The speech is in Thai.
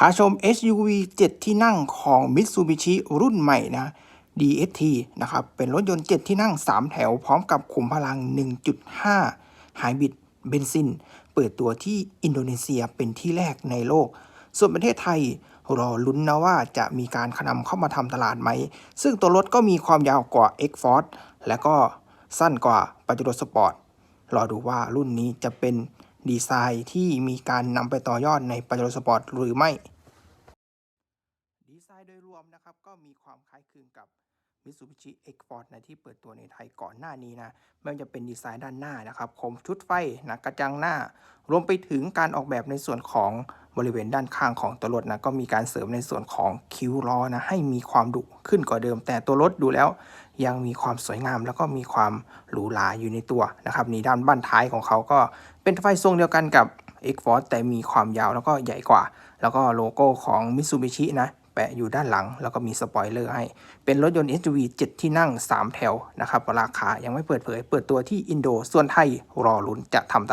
พาชม SUV 7 ที่นั่งของ Mitsubishi รุ่นใหม่นะ DST นะครับ เป็นรถยนต์ 7 ที่นั่ง 3 แถว พร้อมกับขุมพลัง 1.5 ไฮบริดเบนซิน เปิดตัวที่อินโดนีเซียเป็นที่แรกในโลก ส่วนประเทศไทยรอลุ้นนะว่าจะมีการนำเข้ามาทำตลาดไหม ซึ่งตัวรถก็มีความยาวกว่า X Force และก็สั้นกว่าป a จ e โ o สปอร์ตรอดูว่ารุ่นนี้จะเป็น ดีไซน์ที่มีการนำไปต่อยอดในป a จโรสปอร์ตหรือไม่ ดีไซน์โดยรวมนะครับก็มีความคล้ายคลึงกับ Mitsubishi X-Force นะที่เปิดตัวในไทยก่อนหน้านี้นะไม่ว่าจะเป็นดีไซน์ด้านหน้านะครับโคมชุดไฟนะกระจังหน้า รวมไปถึงการออกแบบในส่วนของบริเวณด้านข้างของตัวรถนะก็มีการเสริมในส่วนของคิ้วล้อนะให้มีความดุขึ้นกว่าเดิม แต่ตัวรถดูแล้วยังมีความสวยงาม แล้วก็มีความหรูหราอยู่ในตัวนะครับนี่ด้านบั้นท้ายของเขาก็เป็นไฟทรงเดียวกันกับ X-Force แต่มีความยาวแล้วก็ใหญ่กว่า แล้วก็โลโก้ของ Mitsubishi นะ ปะอยู่ด้านหลัง แล้วก็มีสปอยเลอร์ให้ เป็นรถยนต์ SUV 7 ที่นั่ง 3 แถวนะครับราคายังไม่เปิดเผย เปิดตัวที่อินโด ส่วนไทยรอลุ้นจะทำตลาด